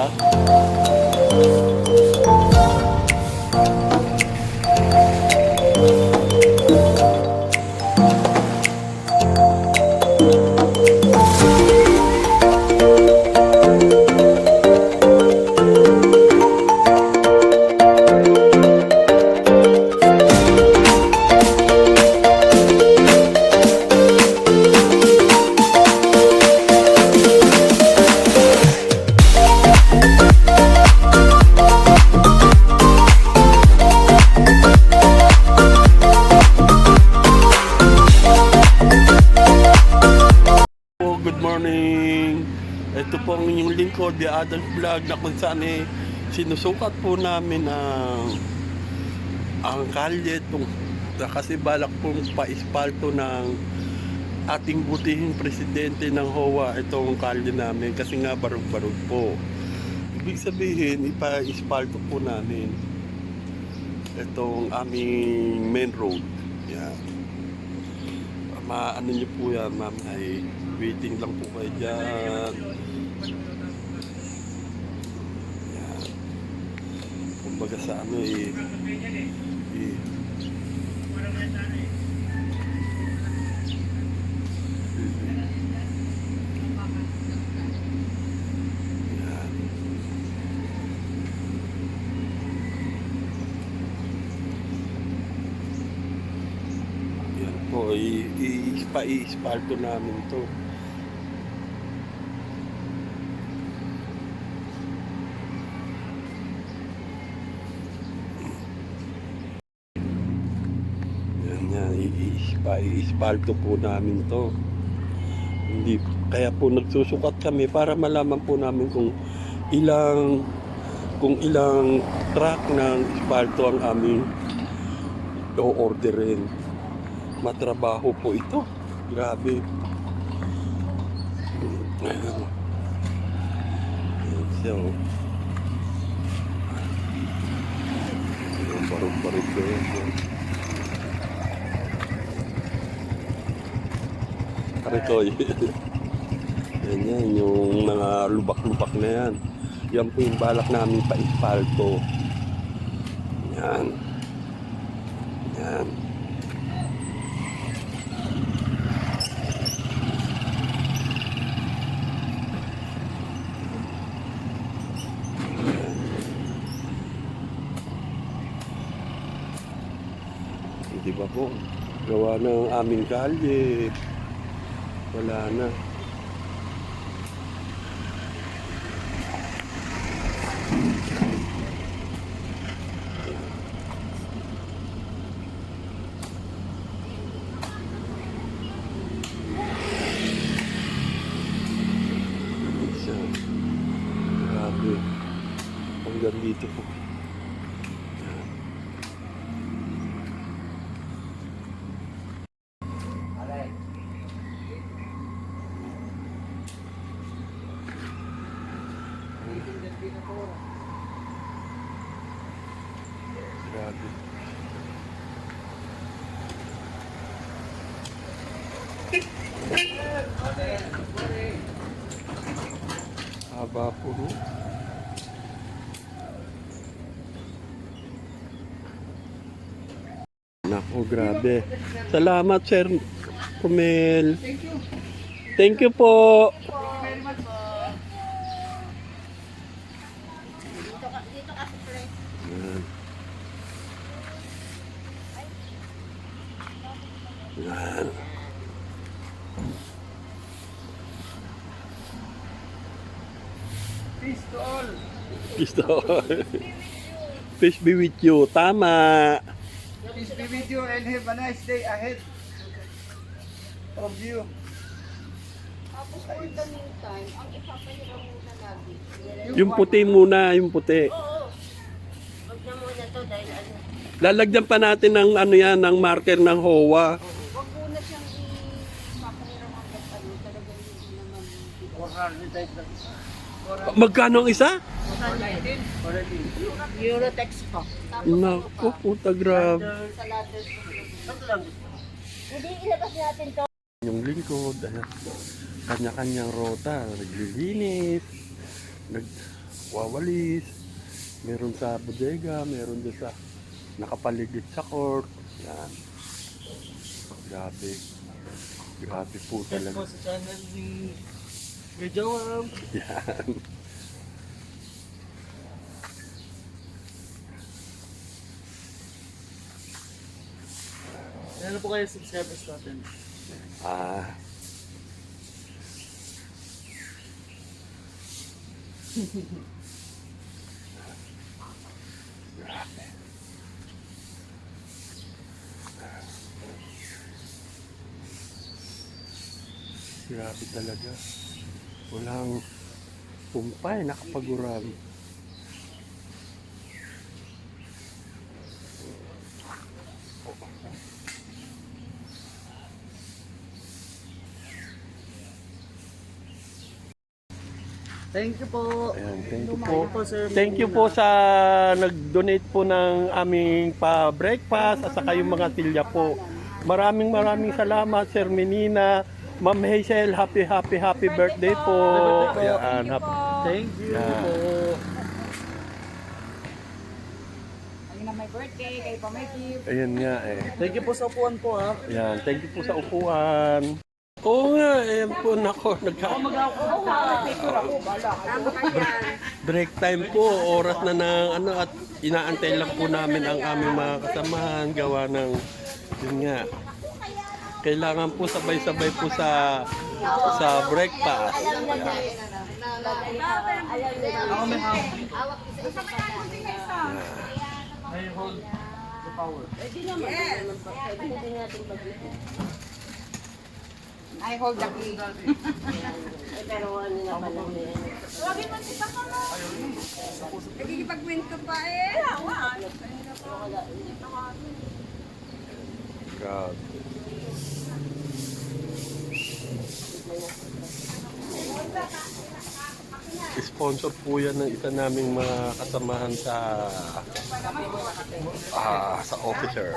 Po, lingkod, The Adult Vlog na kung saan eh, sinusukat po namin ang ang kalye itong kasi balak pong pa-espalto ng ating butihing presidente ng HOA itong kalye namin kasi nga barog-barog po. Ibig sabihin, ipa-espalto po namin itong aming main road. Yan maano niyo po yan, ma'am, ay waiting lang po kayo dyan. Kumbaga sa ano eh, eh po, i- i- pa-i-espalto namin to. Yan yan, i- i- pa-i-espalto po namin to. Hindi, kaya po nagsusukat kami para malaman po namin kung ilang kung ilang truck ng espalto ang aming o-orderin matrabaho po ito. Grabe. Ayan, barog-barog ko yan. Karikoy. yan yan, yung mga lubak-lubak na yan. Yan po yung balak namin pa-espalto. Yan. Yan. Di ba po? Gawa ng aming kalye. Wala na. Isa. Grabe. Hanggang dito po. Grabe. Haba po, no? Naku, grabe. Salamat, Sir Kumel. Thank you. Thank you po. Yan. Yan. Pistol! Pistol. Fish be with you. Tama. Peace be with you and have a nice day ahead of you. Tapos for the meantime, ang ipapahiram muna lagi. Yung puti muna, yung puti. Oo. Huwag na muna to dahil ano. Lalagyan pa natin ng ano yan, ng marker ng HOA. Huwag muna siyang ipapahiram agad ano. Talagang hindi naman. 400 type na. Magkano ang isa? 400. Eurotex po. Naku, puta grabe. sa ladder po. Hindi ilabas natin to. Yung lingkod, kanya-kanyang rota, naglilinis, nag, wawalis, meron sa bodega, meron din sa nakapaligid sa court. Yan. Grabe. Grabe po Yes talaga. po sa channel ni Kuya Joam. Yan. Ano po kayo subscribers natin? Ah. Grabe. Grabe talaga. Walang pumpay, nakapagurami. Thank you po. Ayan, thank you po. po, sir. Thank you po sa nag-donate po ng aming pa-breakfast at saka yung mga tilya po. Maraming maraming salamat, Sir Menina. Ma'am Hazel, happy, happy, happy birthday po. Ayan, happy. Thank you Yeah. po. Ayun na may birthday, kayo pa may gift. Ayan nga eh. Thank you po sa upuan po ha. Ayan, thank you po sa upuan. Oo nga, ayan po nako, nagka break time po, oras na ng ano at inaantay lang po namin ang aming mga kasamahan gawa ng yun nga. Kailangan po sabay-sabay po sa sa breakfast. May hold the power. I hold the key. Nagkikipagkwento pa eh. God. Sponsor po yan ng isa naming mga kasamahan sa ah, sa officer.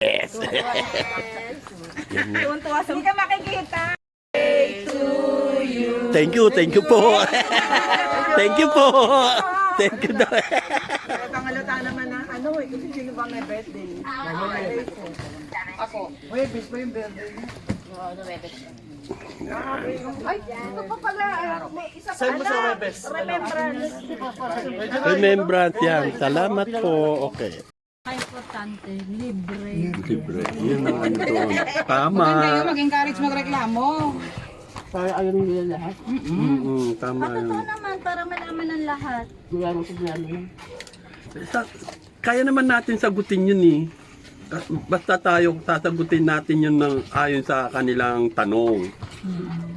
Yes. Tuwan-tuwa sa Hindi ka makikita. Thank you, thank you po. thank you po. Thank you daw. Pangalata naman na ano eh, kasi sino ba may birthday? Ako. Webis pa yung birthday niya. Ay, ito pa pala. ah, May isa pa. Send mo sa webes. Remembrance. Remembrance yan. Salamat po. Okay. Importante, libre. Libre. Yun ang ano doon. Tama. mag-encourage magreklamo. Mm, tama yun. Naman, para malaman ng lahat. Sa, kaya naman natin sagutin yun eh. Basta tayo sasagutin natin yun ng ayon sa kanilang tanong.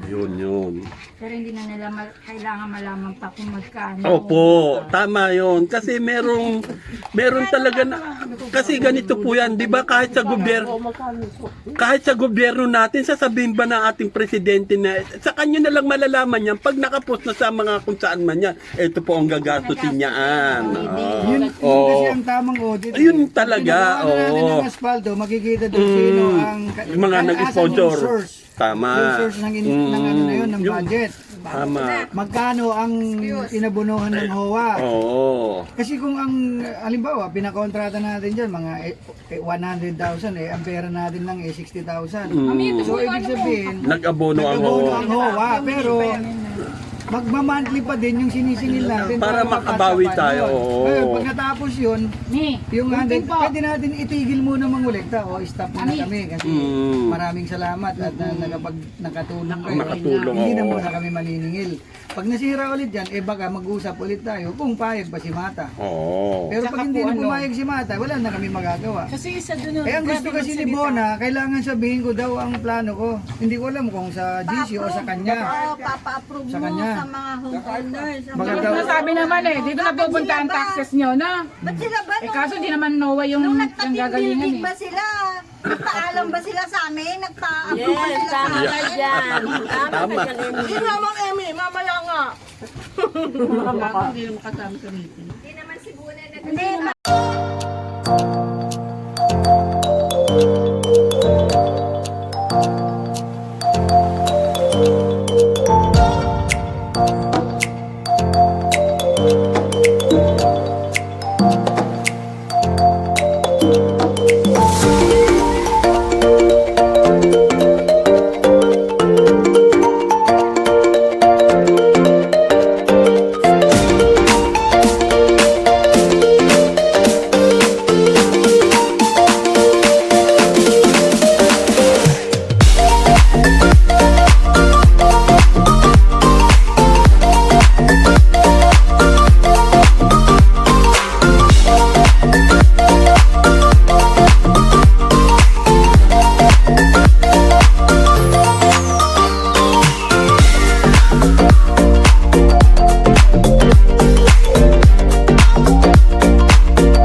Yun, yun. Pero hindi na nila ma- kailangan malaman pa kung magkano. Opo, tama yun. Kasi merong, meron talaga na, kasi ganito po yan, di ba kahit sa gobyerno, kahit sa gobyerno natin, sasabihin ba ng ating presidente na, sa kanya na lang malalaman yan, pag nakapost na sa mga kung saan man yan, ito po ang gagastusin niyaan. Ah, Yun, yun oo. kasi ang tamang audit. Ayun eh. talaga, Pag ginawa na natin oo. ng aspalto, makikita doon sino ang... Yung mga ang- nag-sponsor. asan yung source. Tama. Yung source ng, in, ng ano na yun, ng Yung- budget. Tama. Magkano ang inabunuhan ng HOA? Oo. Kasi kung ang, halimbawa, pinakontrata natin dyan, mga eh, eh, 100,000 eh, ang pera natin lang eh, 60,000. Mm. So, ibig sabihin, Nag-abono ang nag-abono ang HOA, pero magmamonthly pa din yung sinisingil natin Para makabawi makasapan tayo, yun. oo. Ngayon, pag natapos yun, Ni, yung 100, pwede natin itigil muna mangulekta o stop na, na kami kasi Mm. maraming salamat at na, nakapag, nakatulong kayo. Nakatulong, Hindi na oo. muna kami maniningil. Pag nasira ulit yan, eh baka mag-usap ulit tayo kung payag pa si Mata. Oo. Pero pag hindi na pumayag si Mata, wala na kami magagawa. kasi isa dun yung... Eh ang gusto kasi ni Bona, kailangan sabihin ko daw ang plano ko. Hindi ko alam kung sa GC o sa kanya. Oo, papa-approve Sa mo kanya. Sa mga homeowners. Baka daw, Sabi naman eh, dito na pupunta ang taxes nyo, na? Ba't sila ba? Eh kaso di naman NOA yung, Nung yung nagtating gagalingan building eh. ba sila? Nagpaalam ba sila sa amin? Nagpa-approve ba sila sa amin? Tama. Hindi naman, Emmy. Mamaya nga. Hindi naman kasama sa meeting. Hindi, pa,